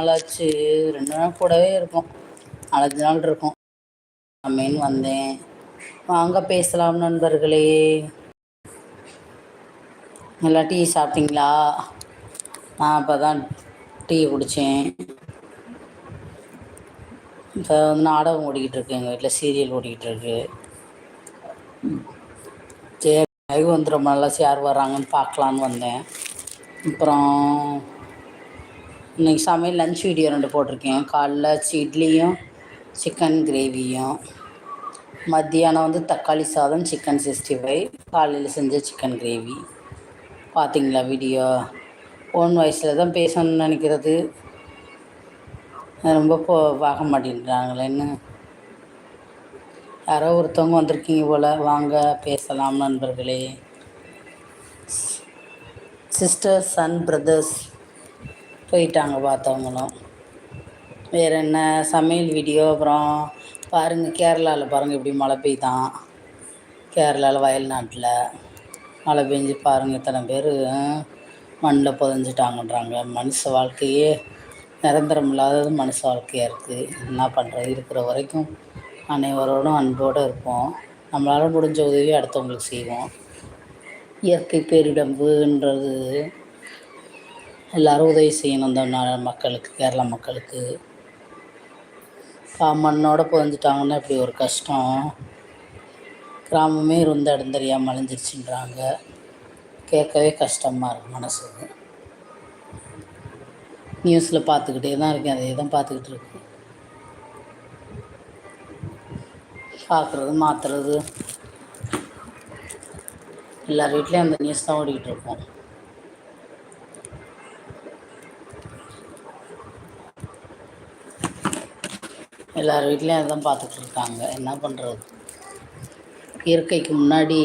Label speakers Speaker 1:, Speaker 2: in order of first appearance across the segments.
Speaker 1: நாளாச்சு. ரெண்டு நாள் கூடவே இருக்கும். நாலஞ்சு நாள் இருக்கும். அம்மேன்னு வந்தேன். வாங்க பேசலாம் நண்பர்களே. நல்லா டீ சாப்பிட்டீங்களா? நான் இப்போ தான் டீ குடித்தேன் இப்போ வந்து நாடகம் ஓடிக்கிட்டு இருக்கு. எங்கள் வீட்டில் சீரியல் ஓடிக்கிட்டு இருக்கு. சரி வந்து ரொம்ப நல்லா யார் வர்றாங்கன்னு பார்க்கலான்னு வந்தேன். அப்புறம் இன்றைக்கி சமையல் லஞ்ச் வீடியோ ரெண்டு போட்டிருக்கேன். காலைல இட்லியும் சிக்கன் கிரேவியும் மத்தியானம் வந்து தக்காளி சாதம் சிக்கன் சிக்ஸ்டி ஃபைவ் காலையில் செஞ்ச சிக்கன் கிரேவி பார்த்தீங்களா வீடியோ ஓன் வயசில் தான் பேசணும்னு நினைக்கிறது. ரொம்ப போ பார்க்க மாட்டேன்றாங்களேன்னு யாரோ ஒருத்தவங்க வந்திருக்கீங்க போல். வாங்க பேசலாம் நண்பர்களே. சிஸ்டர்ஸ் அண்ட் பிரதர்ஸ் போயிட்டாங்க பார்த்தவங்களும். வேறு என்ன சமையல் வீடியோ அப்புறம் பாருங்கள் கேரளாவில் பாருங்கள் இப்படி மழை பெய்தான். கேரளாவில் வயல்நாட்டில் மழை பெஞ்சு பாருங்கள் இத்தனை பேர் மண்ணில் புதஞ்சிட்டாங்கன்றாங்க. மனுஷ வாழ்க்கையே நிரந்தரம் இல்லாதது மனுஷ வாழ்க்கையாக இருக்குது என்ன பண்ணுறது இருக்கிற வரைக்கும் அனைவரோடும் அன்போடு இருப்போம். நம்மளால் முடிஞ்ச உதவி அடுத்தவங்களுக்கு செய்வோம். இயற்கை பேரிடம்புன்றது எல்லோரும் உதவி செய்யணும் அந்த மக்களுக்கு கேரளா மக்களுக்கு. மண்ணோட புதஞ்சிட்டாங்கன்னா இப்படி ஒரு கஷ்டம். கிராமமே இருந்த இடம் தெரியாமல் அழிஞ்சிருச்சுன்றாங்க. கேட்கவே கஷ்டமாக இருக்கும் மனசுக்கு நியூஸில் பார்த்துக்கிட்டே தான் இருக்கேன். அதே தான் பார்த்துக்கிட்டு இருக்கு பார்க்குறது மாற்றுறது எல்லார் வீட்லேயும் அந்த நியூஸ் தான் ஓடிக்கிட்டு இருக்கோம். எல்லார் வீட்லேயும் அதுதான் பார்த்துட்ருக்காங்க. என்ன பண்ணுறது இயற்கைக்கு முன்னாடி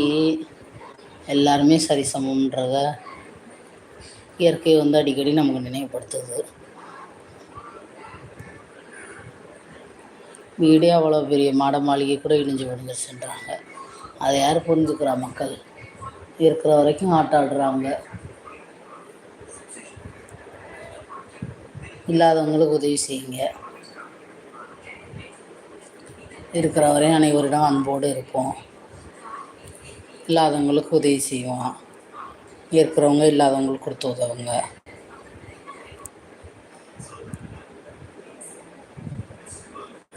Speaker 1: எல்லாருமே சரிசமன்றத இயற்கை வந்து அடிக்கடி நமக்கு நினைவுபடுத்துது. வீடே அவ்வளோ பெரிய மாட மாளிகை கூட இடிஞ்சு விழுந்துருச்சுன்றாங்க. அதை யார் புரிஞ்சுக்கிறா மக்கள்? இருக்கிற வரைக்கும் ஆட்டாடுறாங்க இல்லாதவங்களுக்கு உதவி செய்யுங்க. இருக்கிற வரையும் அனைவரிடம் அன்போடு இருப்போம். இல்லாதவங்களுக்கு உதவி செய்வோம். இருக்கிறவங்க இல்லாதவங்களுக்கு கொடுத்து உதவுங்க.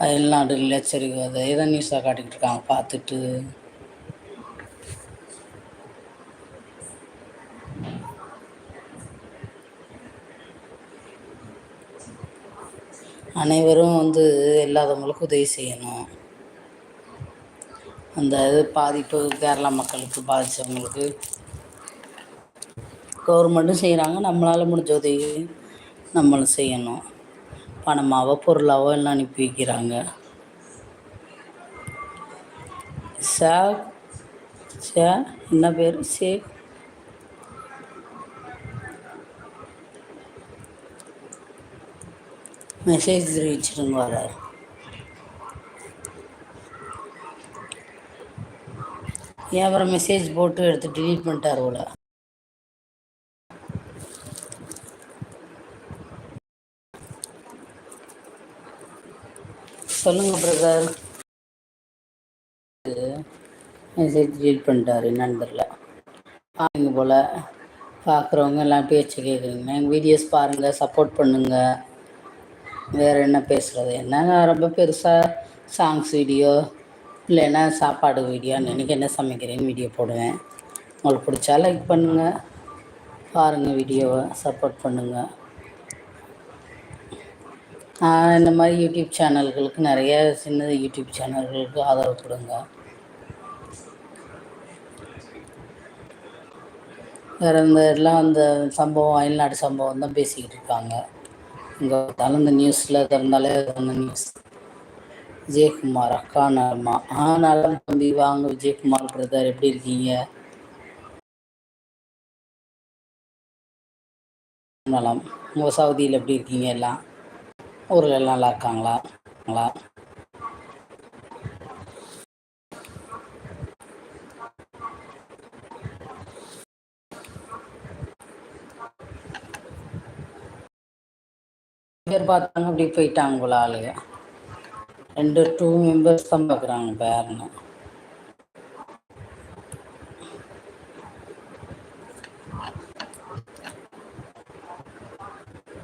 Speaker 1: அயல்நாடு நிலச்சரிவு அதை தான் நியூஸாக காட்டிக்கிட்டு இருக்காங்க பார்த்துட்டு. அனைவரும் வந்து இல்லாதவங்களுக்கு உதவி செய்யணும். அந்த இது பாதிப்பு கேரளா மக்களுக்கு பாதித்தவங்களுக்கு கவர்மெண்ட்டும் செய்கிறாங்க நம்மளால் முடிஞ்ச உதவி நம்மளும் செய்யணும். பணமாவோ பொருளாவோ எல்லாம் அனுப்பி வைக்கிறாங்க. சா சே என்ன பேர்? சே. மெசேஜ் தெரிவிச்சிருங்க வராரு. ஏன் அப்புறம் மெசேஜ் போட்டு எடுத்து டிலீட் பண்ணிட்டார் போல. சொல்லுங்க பிரதர் மெசேஜ் டிலீட் பண்ணிட்டாரு என்னன்னு தெரில பாருங்க போல். பார்க்குறவங்க எல்லாம் பேச்சு கேட்குறீங்க எங்கள் வீடியோஸ் பாருங்கள் சப்போர்ட் பண்ணுங்கள் வேறு என்ன பேசுகிறது என்னங்க ரொம்ப பெருசாக சாங்ஸ் வீடியோ இல்லைன்னா சாப்பாடு வீடியோ அன்றைக்கி என்ன சமைக்கிறேன்னு வீடியோ போடுவேன். உங்களுக்கு பிடிச்சா லைக் பண்ணுங்கள் பாருங்கள் வீடியோவை சப்போர்ட் பண்ணுங்கள் இந்த மாதிரி யூடியூப் சேனல்களுக்கு நிறைய சின்ன யூடியூப் சேனல்களுக்கு ஆதரவு கொடுங்க. வேறு இந்த எல்லாம் அந்த சம்பவம் அயல்நாடு சம்பவம் தான் பேசிக்கிட்டு இருக்காங்க. இங்கே பார்த்தாலும் இந்த நியூஸில் திறந்தாலே அந்த நியூஸ் விஜயகுமார் அக்கா நலமா? ஆ நலம் தம்பி வாங்க விஜயகுமார் பிரதர் எப்படி இருக்கீங்க? நலம். உங்கள் சவுதியில் எப்படி இருக்கீங்க எல்லாம்? ஊரில் எல்லாம் நல்லா இருக்காங்களா? பேர் பார்த்தாங்க அப்படி போயிட்டாங்க போல ஆளுங்க ரெண்டு டூ மெம்பர்ஸ் தான் பார்க்குறாங்க பேரனு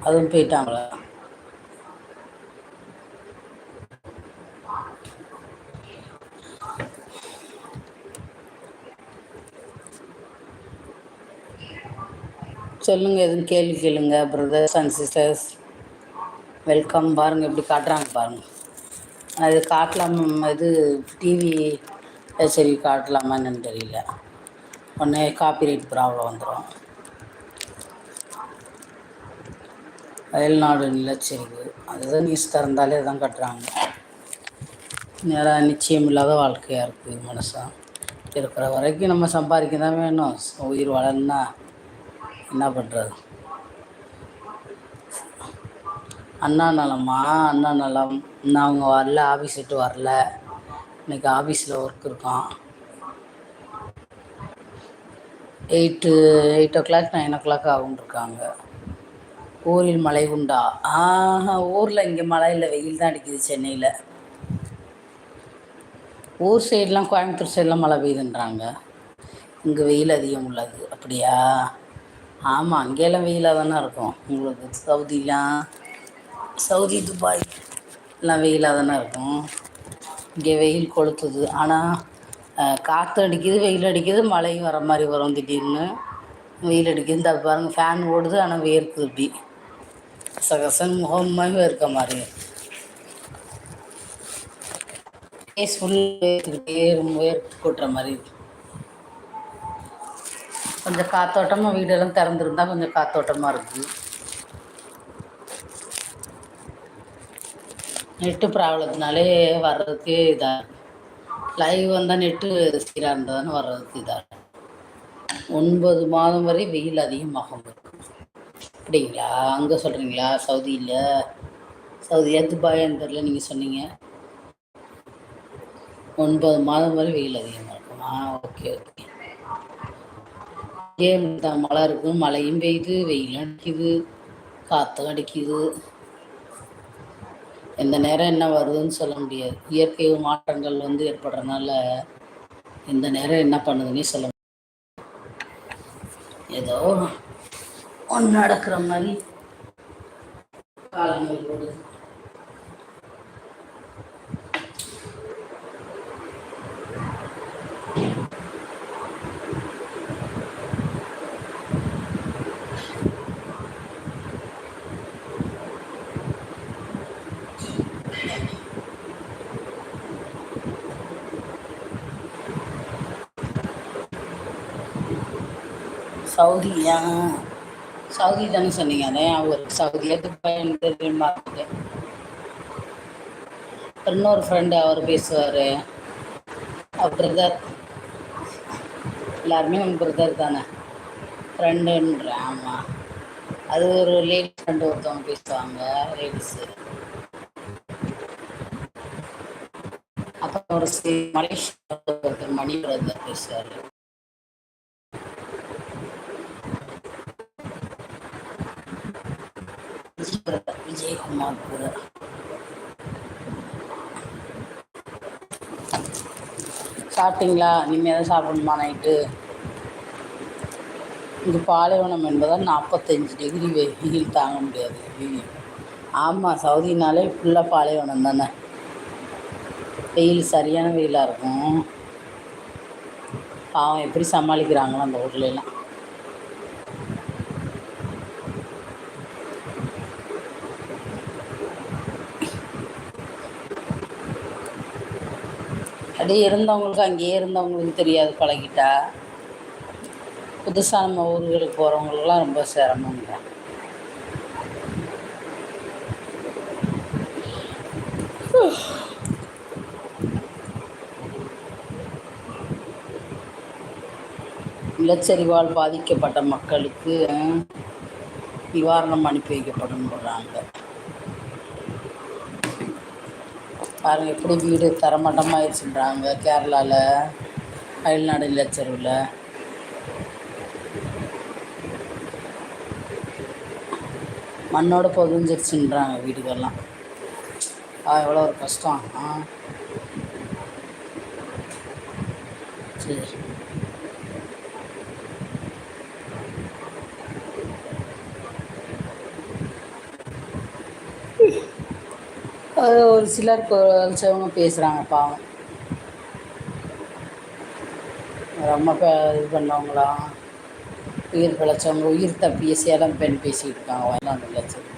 Speaker 1: அதுவும் போயிட்டாங்களா? சொல்லுங்க எதுவும் கேள்வி கேளுங்க பிரதர்ஸ் அண்ட் சிஸ்டர்ஸ் வெல்கம் பாருங்க எப்படி காட்டுறாங்க பாருங்க. அது காட்டலாம் இது டிவி சரி காட்டலாமா என்னன்னு தெரியல. ஒடனே காப்பிரைட் ப்ராப்ளம் வந்துடும் அயல்நாடு நிலச்சரிவு. அதுதான் நியூஸ் திறந்தாலே தான் கட்டுறாங்க. நேராக நிச்சயம் இல்லாத வாழ்க்கையாக இருக்குது மனுஷன் இருக்கிற வரைக்கும் நம்ம சம்பாதிக்க தான் வேணும். உயிர் வளர்னா என்ன பண்ணுறது அண்ணா நலமா? அண்ணா நலம். இன்னும் அவங்க வரல ஆஃபீஸ் விட்டு வரல. இன்னைக்கு ஆஃபீஸில் ஒர்க் இருக்கோம் eight eight o'clock nine o'clock ஆகுன்ருக்காங்க ஊரில் மழை உண்டா? ஆஹா ஊரில் இங்கே மழை இல்லை வெயில் தான் அடிக்குது சென்னையில். ஊர் சைட்லாம் கோயம்புத்தூர் சைட்லாம் மழை பெய்யுதுன்றாங்க. இங்கே வெயில் அதிகம் உள்ளது. அப்படியா? ஆமாம் அங்கேயெல்லாம் வெயிலாக தானே இருக்கும். உங்களுக்கு சவுதிலாம் சவுதி துபாய் எல்லாம் வெயிலாக தானே இருக்கும். இங்கே வெயில் கொளுத்துது. ஆனால் காற்று அடிக்குது வெயில் அடிக்குது மழையும் வர மாதிரி வரும் திடீர்னு. வெயில் அடிக்குது. இந்த பாருங்கள் ஃபேன் ஓடுது ஆனால் வேர்க்குது இப்படி. கசகசன்னு முகம்மா வேர்க்க மாதிரி. ஃபேஸ் ஃபுல் வேர்த்துக்கிட்டே வேர்த்து கொட்டுற மாதிரி. கொஞ்சம் கொஞ்ச காத்தோட்டமா வீடெல்லா திறந்துருந்தா கொஞ்சம் காத்தோட்டமா இருக்குது நெட்டு ப்ராப்ளத்தினாலே வர்றதுக்கே இதாக லைவ் வந்தால் நெட்டு சீராக இருந்தால் வர்றதுக்கு இதாக ஒன்பது மாதம் வரை வெயில் அதிகமாகும். அப்படிங்களா? அங்கே சொல்கிறீங்களா சவுதியில்? சவுதியா துபாயான்னு தெரில நீங்கள் சொன்னீங்க. ஒன்பது மாதம் வரை வெயில் அதிகமாக இருக்குமா. Okay okay. ஏன் அப்டித்தா மழை இருக்கும். மழையும் பெய்யுது வெயிலும் அடிக்குது காற்றும் அடிக்குது. எந்த நேரம் என்ன வருதுன்னு சொல்ல முடியாது. இயற்கை மாற்றங்கள் வந்து ஏற்படுறதுனால இந்த நேரம் என்ன பண்ணுதுன்னே சொல்ல ஏதோ ஒன்று நடக்கிற மாதிரி காலங்கள் ஓடுது. சவுதியா? சவுதி தானே சொன்னீங்க அதே ஞாபக இருக்கு சவுதியா துபாய் தெரியல இன்னொரு ஃப்ரெண்டு அவர் பேசுவாரு. அவர் பிரதர் எல்லாருமே உன் பிரதர் தானே? ஃப்ரெண்டுன்ற ஆமா. அது ஒரு லேடி ஃப்ரெண்டு ஒருத்தவங்க பேசுவாங்க லேடிஸு அப்புறம் ஒரு மலேசியா ஒருத்தர் மணி பிரதர் பேசுவாரு விஜய் பிரதர் விஜயகுமார் கூட சாப்பிட்டீங்களா? இனிமே தா சாப்பிடணுமா நைட்டு? இங்கே பாலைவனம் என்பதால் நாற்பத்தஞ்சு டிகிரி வெயில் தாங்க முடியாது. வெயில் ஆமாம் சவுதினாலே ஃபுல்லாக பாலைவனம் தானே. வெயில் சரியான வெயிலாக இருக்கும். பாவம் எப்படி சமாளிக்கிறாங்களோ அந்த ஹோட்டலெல்லாம் அப்டியே இருந்தவங்களுக்கு அங்கேயே இருந்தவங்களுக்கு தெரியாது பழகிட்டா. புதுசாக நம்ம ஊர்களுக்கு போகிறவங்களுக்குலாம் ரொம்ப செரமம்ங்க நிலச்சரிவால் பாதிக்கப்பட்ட மக்களுக்கு நிவாரணம் அனுப்பி வைக்கப்படும் போடுறாங்க பாருங்கள் எப்படி வீடு தரமட்டமாகிடுச்சுன்றாங்க கேரளாவில் அயல்நாடு இல்லச்சருவில் மண்ணோட பொதுஞ்சிருச்சுன்றாங்க வீடுகள்லாம். ஆ எவ்வளோ ஒரு கஷ்டம். ஆ. சரி. அது ஒரு சிலர் குறைச்சவங்க பேசுகிறாங்க பாவம். ரொம்ப இது பண்ணவங்களாம் உயிர் பிழைச்சவங்க உயிர் தப்பிய சேலம் பெண் பேசிகிட்டு இருக்காங்க வயலாண்டு சரி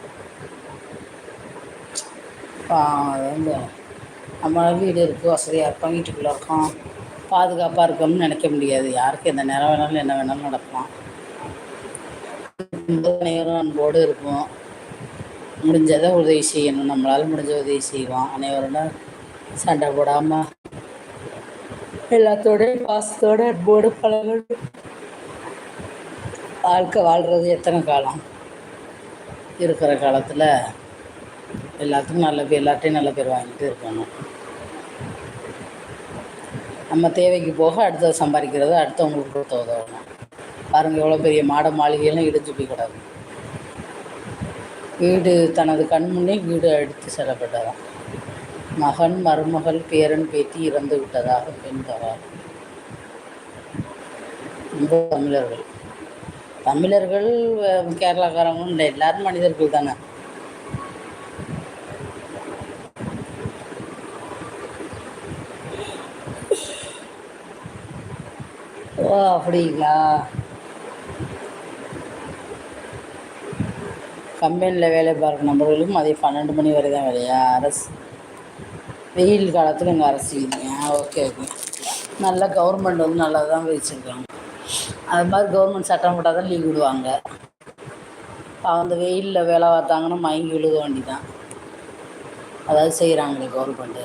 Speaker 1: அது வந்து நம்ம வீடு இருக்குது வசதியாக இருக்கோம் வீட்டுக்குள்ளே இருக்கோம். பாதுகாப்பாக இருக்கோம்னு நினைக்க முடியாது. யாருக்கு எந்த நேரம் வேணாலும் என்ன வேணாலும் நடக்கலாம். நேரம் அன்போடு இருக்கும் முடிஞ்சதை உதவி செய்யணும். நம்மளால் முடிஞ்ச உதவி செய்வோம் அனைவருடன் சண்டை போடாமல் எல்லாத்தோடய பாசத்தோடு அன்போடு பழகணும். வாழ்க்கை வாழ்கிறது எத்தனை காலம்? இருக்கிற காலத்தில் எல்லாத்துக்கும் நல்ல பேர் எல்லாத்தையும் நல்ல பேர் வாங்கிட்டு இருக்கணும். நம்ம தேவைக்கு போக அடுத்தது சம்பாதிக்கிறது அடுத்தவங்களுக்கு கொடுத்த உதவணும். பாருங்கள் எவ்வளோ பெரிய மாட மாளிகையெல்லாம் இடிஞ்சு போய் கிடக்கு. வீடு தனது கண் முன்னே வீடு அடித்து செல்லப்பட்டதாம். மகன் மருமகள் பேரன் பேத்தி இறந்து விட்டதாக பெண் தகவல் தமிழர்கள். தமிழர்கள் கேரளாக்காரங்களும் இல்லை எல்லாரும் மனிதர்கள் தானே? ஓ அப்படிங்களா? கம்பெனியில் வேலை பார்க்குற நபர்களுக்கும் அதே பன்னெண்டு மணி வரை தான் வேலையா அரசு. வெயில் காலத்தில் இங்கே அரசு ஓகே ஓகே. நல்லா கவர்மெண்ட் வந்து நல்லா தான் வச்சுருக்காங்க. அது மாதிரி கவர்மெண்ட் சட்டம் போட்டால் தான் லீவ் விடுவாங்க. அந்த வெயிலில் வேலை பார்த்தாங்கன்னா மயங்கி விழுக வேண்டி தான் அதாவது செய்கிறாங்களே கவர்மெண்ட்டு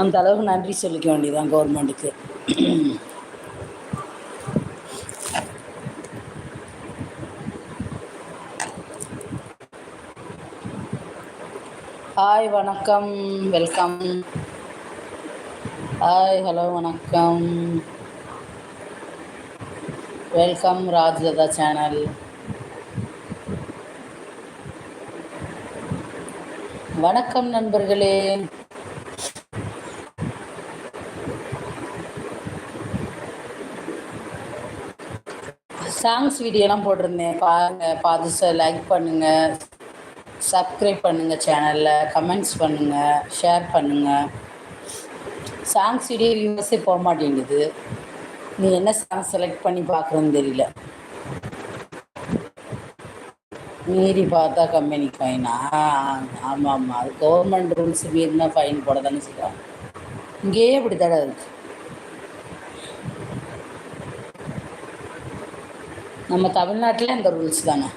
Speaker 1: அந்த அளவுக்கு நன்றி சொல்லிக்க வேண்டியதான் கவர்மெண்ட்டுக்கு ஹாய் வணக்கம். வெல்கம். ஹாய் ஹலோ வணக்கம். Welcome Rajlatha channel. வணக்கம் நண்பர்களே. சாங்ஸ் வீடியோலாம் போட்டிருந்தேன். பாருங்கள் பார்த்து லைக் பண்ணுங்கள் சப்ஸ்கிரைப் பண்ணுங்கள் சேனலில் கமெண்ட்ஸ் பண்ணுங்கள் ஷேர் பண்ணுங்கள் சாங்ஸ் வீடியோ வியூஸே போக மாட்டேங்குது. நீ என்ன சாங் செலக்ட் பண்ணி பார்க்குறேன்னு தெரியல. மீறி பார்த்தா கம்பெனி ஃபைனா ஆமாம் ஆமாம் அது கவர்மெண்ட் ரூல்ஸ் மீறினா ஃபைன் போட தானே செய்வாங்க இங்கேயே இப்படி தடை இருக்குது நம்ம தமிழ்நாட்டில் இந்த ரூல்ஸ் தானே.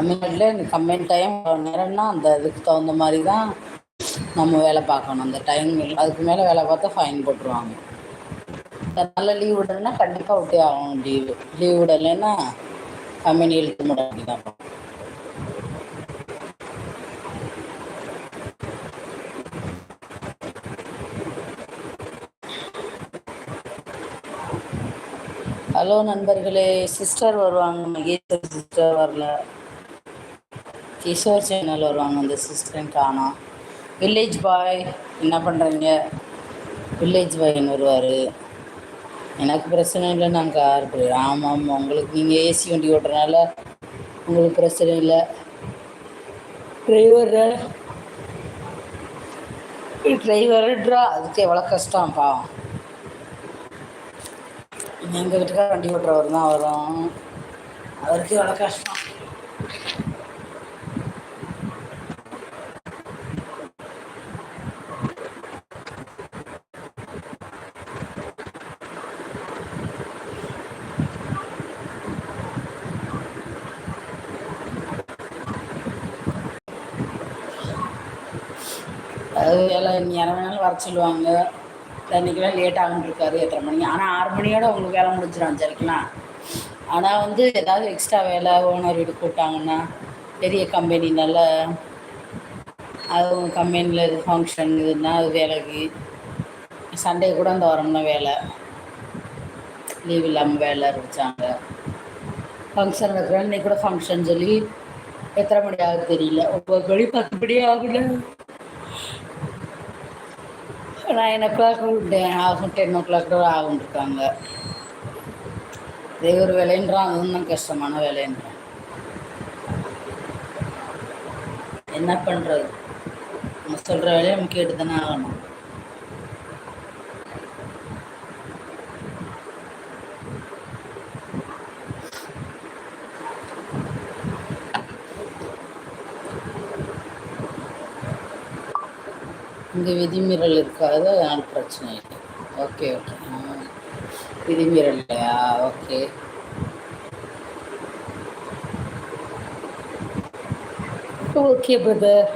Speaker 1: தமிழ்நாட்டில் இந்த கம்பெனி டைம் நேரம்னா அந்த இதுக்கு தகுந்த மாதிரி தான் நம்ம வேலை பார்க்கணும். அந்த டைம் அதுக்கு மேலே வேலை பார்த்தா ஃபைன் போட்டுருவாங்க. நல்ல லீவ் விடலைன்னா கண்டிப்பாக விட்டே ஆகணும் லீவு லீவ் விடலைன்னா கம்பெனி இழுத்து முட தான் ஹலோ நண்பர்களே சிஸ்டர் வருவாங்க மகேஸ்வர் சிஸ்டர் வரல. கிஷோர் சேனல் வருவாங்க அந்த சிஸ்டரும் காணும் வில்லேஜ் பாய் என்ன பண்ணுறீங்க வில்லேஜ் பாய்னு வருவார். எனக்கு பிரச்சனை இல்லை நான் கார் ஆமாம் ஆமாம் உங்களுக்கு நீங்கள் ஏசி வண்டி ஓட்டுறதுனால உங்களுக்கு பிரச்சனை இல்லை. டிரைவர் டிரைவர்ட்ரா அதுக்கு எவ்வளோ கஷ்டம் பாவம். எங்கள் வீட்டுக்கார வண்டி ஓட்டுறவர் தான் வரும். அவருக்கு எவ்வளோ கஷ்டம் அது வேலை நீ என வேணாலும் வர சொல்லுவாங்க. இன்றைக்கெல்லாம் லேட் ஆகுன்ட்ருக்காரு எத்தனை மணிக்கு? ஆனால் ஆறு மணியோட உங்களுக்கு வேலை முடிஞ்சிடும் அஞ்சரைக்கெலாம் ஆனால் வந்து ஏதாவது எக்ஸ்ட்ரா வேலை ஓனர் வீடு கூப்பிட்டாங்கன்னா பெரிய கம்பெனினால அது கம்பெனியில் இது ஃபங்க்ஷன் இதுனா அது வேலைக்கு. சண்டே கூட அந்த வரம்னா வேலை. லீவ் இல்லாமல் வேலை இருந்துச்சாங்க. ஃபங்க்ஷன் இருக்கிற இன்னைக்கு கூட ஃபங்க்ஷன் சொல்லி எத்தனை மணி ஆகுது தெரியல. ஒவ்வொரு மணி பத்து மணி ஆகுல நைன் ஓ கிளாக் ஆகும் டென் ஓ கிளாக் கூட ஆகும் இருக்காங்க இதே ஒரு விலைன்றான் அதுவும் தான் கஷ்டமான வேலைன்றான் என்ன பண்ணுறது நம்ம சொல்கிற வேலையை நம்ம கேட்டு தானே ஆகணும். இங்கே விதிமீறல் இருக்காது அதனால் பிரச்சனை. இல்லை ஓகே ஓகே. விதிமீறல் இல்லையா ஓகே. Okay brother.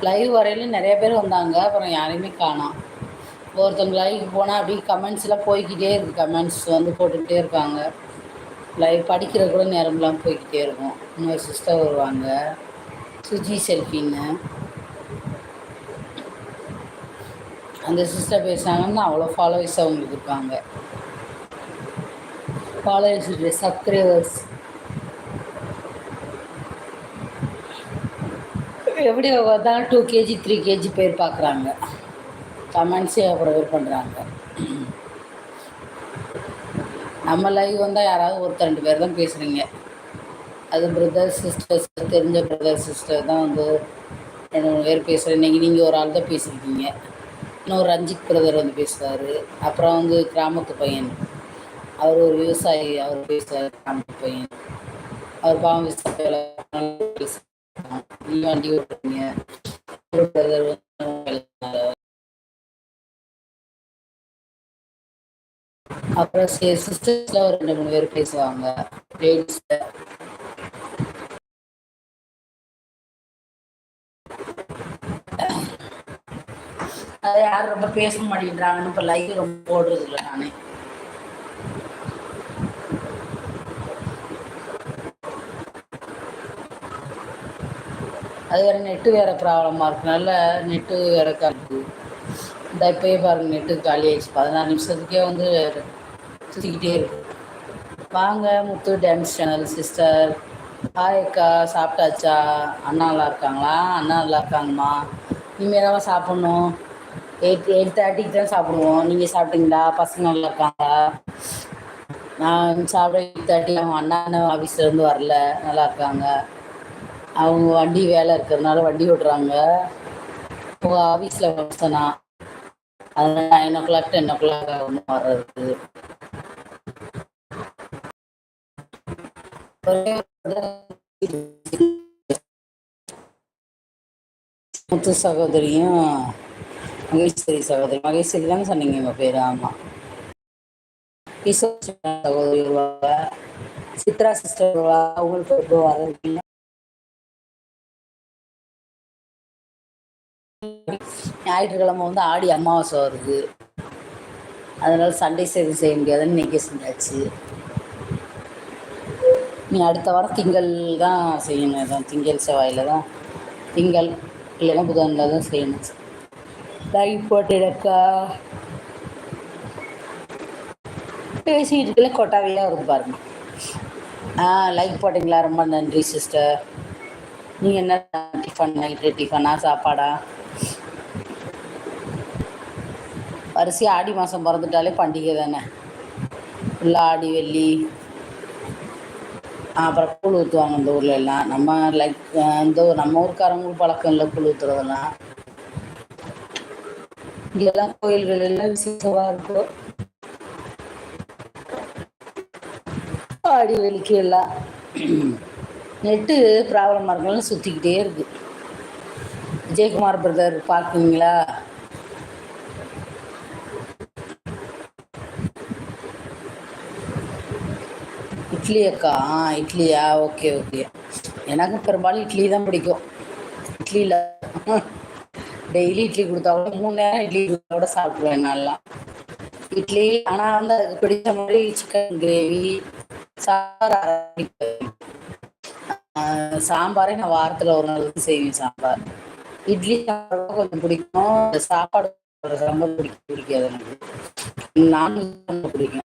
Speaker 1: லைவ் வரையிலும் நிறைய பேர் வந்தாங்க அப்புறம் யாரையுமே காணோம். ஒருத்தவங்க லைவ் போனால் அப்படியே கமெண்ட்ஸ்லாம் போய்கிட்டே இருக்குது கமெண்ட்ஸ் வந்து போட்டுக்கிட்டே இருக்காங்க. லைவ் படிக்கிற கூட நேரம்லாம் போய்கிட்டே இருக்கும். இன்னொரு சிஸ்டர் வருவாங்க. சுஜி செல்ஃபின்னு அந்த சிஸ்டர் பேசுனாங்கன்னா அவ்வளோ ஃபாலோவர்ஸ் அவங்களுக்கு இருக்காங்க. ஃபாலோவர்ஸ் இல்லை சப்ஸ்கிரைபர்ஸ் எப்படி தான் டூ கேஜி த்ரீ கேஜி பேர் பார்க்குறாங்க கமெண்ட்ஸே அப்புறம் இது பண்ணுறாங்க நம்ம லைவ் வந்தால் யாராவது ஒருத்தர் ரெண்டு பேர் தான் பேசுகிறீங்க அது பிரதர் சிஸ்டர்ஸ் தெரிஞ்ச பிரதர் சிஸ்டர் தான் வந்து ரெண்டு மூணு பேர் பேசுகிறேன் இன்றைக்கி நீங்கள் ஒரு ஆள் தான் பேசியிருக்கீங்க இன்னொரு ரஞ்சித் பிரதர் வந்து பேசுவார். அப்புறம் வந்து கிராமத்து பையன். அவர் ஒரு விவசாயி அவர் பேசுவார் கிராமத்து பையன். அவர் பாவம் வண்டி ஓட்டுறீங்க. பிரதர் அப்புறம் சிஸ்டர்ஸ்ல ஒரு ரெண்டு மூணு பேர் பேசுவாங்க. லேடிஸ்ல அதை யாரும் ரொம்ப பேச மாட்டேங்கிறாங்கன்னு இப்போ லைவ் ரொம்ப போடுறது இல்லை நானே. அது வேறு நெட்டு வேறு ப்ராப்ளமாக இருக்கனால நெட்டு இடக்காது இந்த இப்போயே பாருங்க நெட்டு காலி ஆயிடுச்சு. பதினாறு நிமிஷத்துக்கே வந்து சுற்றிக்கிட்டே இருக்கு. வாங்க Muthu dance channel sister hi அக்கா சாப்பிட்டாச்சா? அண்ணா நல்லா இருக்காங்களா? அண்ணா நல்லா இருக்காங்கம்மா. இனிமேல் தான் சாப்பிட்ணும். எயிட் எயிட் தேர்ட்டிக்கு தான் சாப்பிடுவோம். நீங்கள் சாப்பிட்டீங்களா? பசங்க நல்லா இருக்காங்களா? நான் சாப்பிட எயிட் தேர்ட்டி அவங்க அண்ணா ஆஃபீஸ்லேருந்து வரல. நல்லா இருக்காங்க. அவங்க வண்டி வேலை இருக்கிறதுனால வண்டி ஓட்டுறாங்க. உங்கள் ஆஃபீஸில் வசனா அதனால் nine o'clock ten o'clock ஆகும் வர்றது. முத்து சகோதரியும் மகேஸ்வரி சகோதரி மகேஸ்வரி தானே சொன்னீங்க உங்கள் பேர் ஆமாம் கிஷோர் சகோதரி வருவாங்க சித்ரா சிஸ்டர் வருவாங்க அவங்களுக்கு எப்போ வரீங்க ஞாயிற்றுக்கிழமை வந்து ஆடி அமாவாசை வருது. அதனால சண்டே சேவை செய்ய முடியாதுன்னு இன்னைக்கே செஞ்சாச்சு நீ அடுத்த வாரம் திங்கள் தான் செய்யணும். தான் திங்கள் செவ்வாயில் தான். திங்கள் இல்லைன்னா புதனில் தான் செய்யணும். லைவ் போட்டுடக்கா பேசிட்டு இருக்கல கொட்டாவையாக இருக்கு பாருங்க. ஆ லைக் போட்டிங்களா? ரொம்ப நன்றி சிஸ்டர் நீங்கள் என்ன டிஃபன் நைட்டு டிஃபனா சாப்பாடா? வரிசையாக ஆடி மாதம் பிறந்துட்டாலே பண்டிகை தானே. ஃபுல்லாக ஆடி வெள்ளி. அப்புறம் கூழ் ஊற்றுவாங்க இந்த ஊரில் எல்லாம். நம்ம லைக் இந்த நம்ம ஊருக்காரங்களுக்கு பழக்கம் இல்லை கூழ் ஊற்றுறதெல்லாம் இங்கெல்லாம் கோயில்கள் எல்லாம் விசேஷமா இருக்கும். ஆடி வெளிக்கு எல்லாம் நெட்டு ப்ராப்ளமாக இருக்கலாம் சுற்றிக்கிட்டே இருக்கு. விஜயகுமார் பிரதர் பார்க்குறீங்களா? இட்லி அக்கா ஆ இட்லியா? Okay okay. எனக்கு பெரும்பாலும் இட்லி தான் பிடிக்கும். இட்லியில் டெய்லி இட்லி கொடுத்தா கூட மூணு நேரம் இட்லி கூட சாப்பிடுவேன் நல்லா. இட்லி ஆனால் வந்து அதுக்கு பிடிச்ச மாதிரி சிக்கன் கிரேவி சாம்பார் சாம்பாரே நான் வாரத்தில் ஒரு நாள் செய்வேன் சாம்பார். இட்லி சாம்பார் கொஞ்சம் பிடிக்கும். சாப்பாடு ரொம்ப பிடிக்கும். பிடிக்காது எனக்கு. நான் ரொம்ப பிடிக்கும்.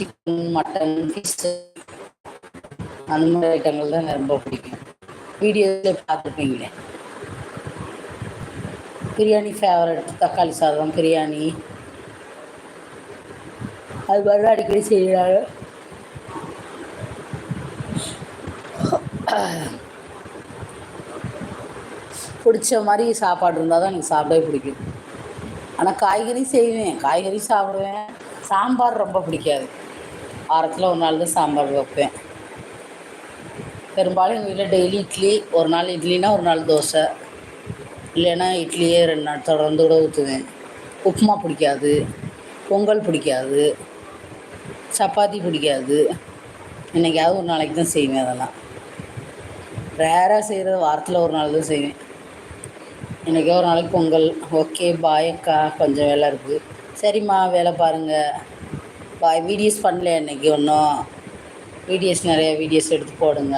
Speaker 1: சிக்கன் மட்டன் ஃபிஷ் அந்த மாதிரி ஐட்டங்கள் தான் எனக்கு ரொம்ப பிடிக்கும். வீடியோஸில் பார்த்துருப்பீங்களே. பிரியாணி ஃபேவரட் தக்காளி சாதம் பிரியாணி. அது மாதிரி தான் அடிக்கடி செய்கிறாங்க பிடிச்ச மாதிரி சாப்பாடு இருந்தால் தான் எனக்கு சாப்பிடவே பிடிக்கும். ஆனால் காய்கறி செய்வேன். காய்கறி சாப்பிடுவேன். சாம்பார் ரொம்ப பிடிக்காது. வாரத்தில் ஒரு நாள் தான் சாம்பார் வைப்பேன். பெரும்பாலும் எங்கள் வீட்டில் டெய்லி இட்லி ஒரு நாள் இட்லினா ஒரு நாள் தோசை. இல்லைன்னா இட்லியே ரெண்டு நாள் தொடர்ந்து கூட ஊற்றுவேன். உப்புமா பிடிக்காது பொங்கல் பிடிக்காது சப்பாத்தி பிடிக்காது. என்றைக்காவது ஒரு நாளைக்கு தான் செய்வேன் அதெல்லாம். ரேராக செய்கிறது வாரத்தில் ஒரு நாள் தான் செய்வேன். இன்றைக்கே ஒரு நாளைக்கு பொங்கல். ஓகே பாய் அக்கா. கொஞ்சம் வேலை இருக்குது சரிம்மா வேலை பாருங்கள் பாய் வீடியோஸ் பண்ணல இன்றைக்கி ஒன்றும் வீடியோஸ் நிறைய வீடியோஸ் எடுத்து போடுங்க.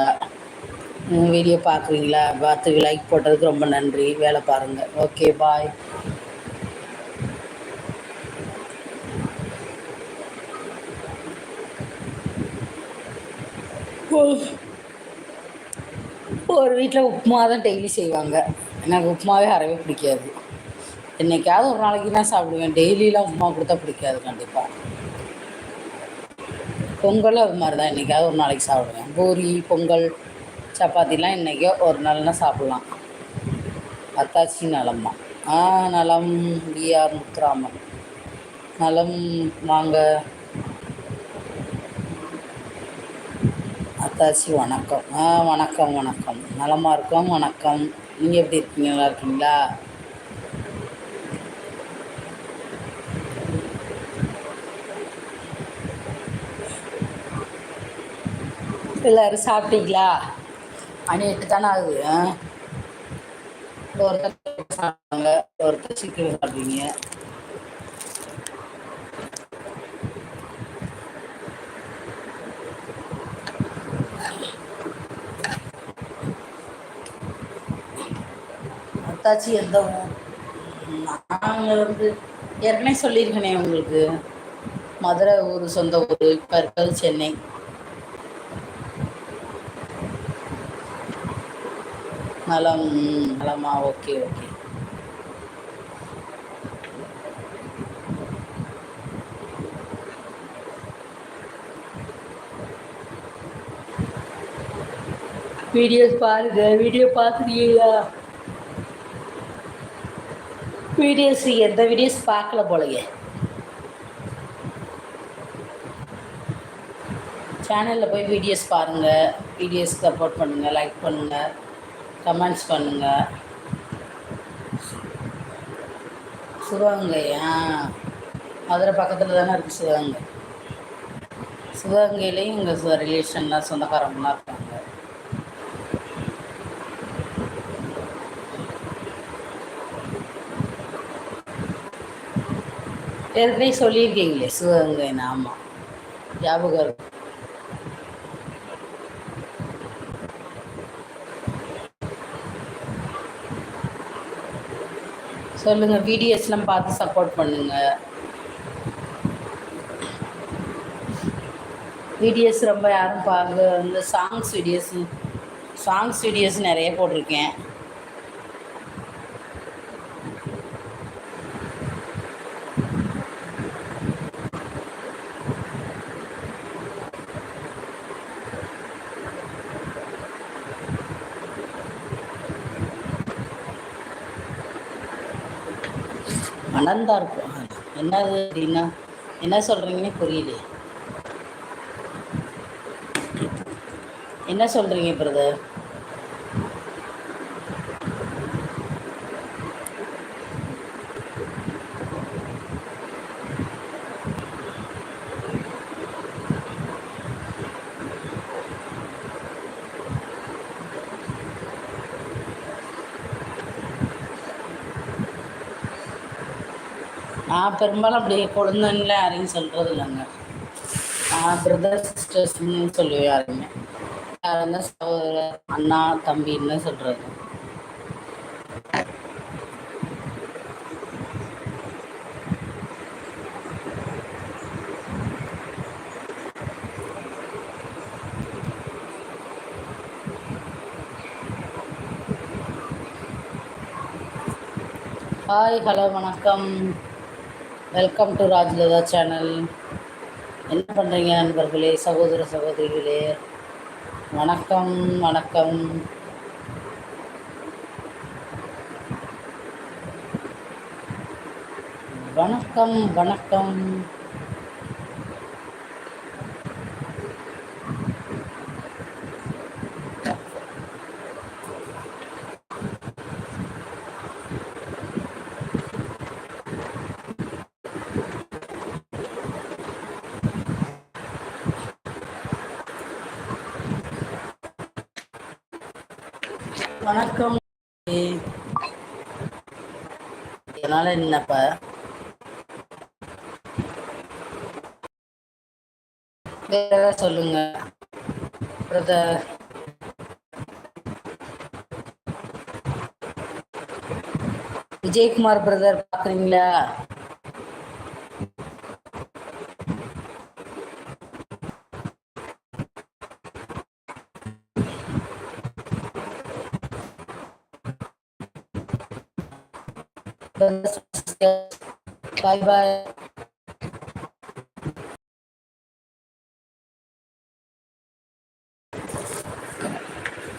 Speaker 1: வீடியோ பார்க்குறீங்களா? பார்த்து லைக் போட்டதுக்கு ரொம்ப நன்றி. வேலை பாருங்கள் ஓகே பாய் ஒரு வீட்டில் உப்புமா தான் டெய்லி செய்வாங்க. எனக்கு உப்புமாவே அறவே பிடிக்காது. என்றைக்காவது ஒரு நாளைக்கு தான் சாப்பிடுவேன். டெய்லியெலாம் உப்புமா கொடுத்தா பிடிக்காது கண்டிப்பாக பொங்கலும் அது மாதிரி தான் என்றைக்காவது ஒரு நாளைக்கு சாப்பிடுவேன். பூரி பொங்கல் சப்பாத்திலாம் இன்றைக்கோ ஒரு நாள்னா சாப்பிட்லாம். அத்தாச்சி நலம்மா. ஆ நலம் பிஆர் முத்துராமன். நலம் வாங்க. அத்தாச்சி வணக்கம். ஆ வணக்கம் வணக்கம். நலமாக இருக்கோம் வணக்கம். நீங்கள் எப்படி இருக்கீங்க? நல்லா இருக்கீங்களா? எல்லோரும் சாப்பிட்டீங்களா? மணி எட்டு தானே ஆகுது? ஒருத்தர் சாப்பிடுவாங்க ஒருத்தர் சீக்கிரம் சாப்பிட்டீங்க அத்தாச்சி எந்த நாங்கள் வந்து ஏற்கனவே சொல்லியிருக்கேனே உங்களுக்கு. மதுரை ஊர் சொந்த ஊர் இப்போ இருக்கிறது சென்னை. நலம் நலமா? Okay okay. வீடியோஸ் பாருங்க வீடியோ பார்க்குறீங்களா? வீடியோஸ் எந்த வீடியோஸ் பார்க்கல போலயே. சேனலில் போய் வீடியோஸ் பாருங்கள் வீடியோஸ் சப்போர்ட் பண்ணுங்கள் லைக் பண்ணுங்கள் கமெண்ட்ஸ் பண்ணுங்கள் சிவகங்கையா? மதுரை பக்கத்தில் தானே இருக்குது சிவகங்கை. சிவகங்கையிலையும் எங்கள் ரிலேஷன்லாம் சொந்தக்காரங்களாம் இருக்காங்க. ஏற்கனவே சொல்லியிருக்கீங்களே சிவகங்கை ஆமாம் ஞாபகம் இருக்கு. சொல்லுங்கள் வீடியோஸ்லாம் பார்த்து சப்போர்ட் பண்ணுங்கள் வீடியோஸ் ரொம்ப யாரும் பார்க்க இந்த சாங்ஸ் வீடியோஸ் சாங்ஸ் வீடியோஸ் நிறைய போட்டிருக்கேன். மணந்தா இருக்கும். என்னது அப்படின்னா என்ன சொல்கிறீங்கன்னு புரியலையே. என்ன சொல்கிறீங்க பிரதர் பெரும்பாலும் அப்படி குழந்தைங்கள யாரையும் சொல்கிறது இல்லைங்க. பிரதர் சிஸ்டர்ஸ்னு சொல்லி யாருமே சகோதரர் அண்ணா தம்பின்னு சொல்றது. ஹாய் ஹலோ வணக்கம். வெல்கம் டு ராஜ்லதா சேனல் என்ன பண்ணுறீங்க நண்பர்களே சகோதர சகோதரிகளே? வணக்கம் வணக்கம். வணக்கம் வணக்கம். வணக்கம். இதனால என்னப்ப வேற சொல்லுங்க. பிரதர். விஜயகுமார் பிரதர் பாக்குறீங்களா? பாய் பாய்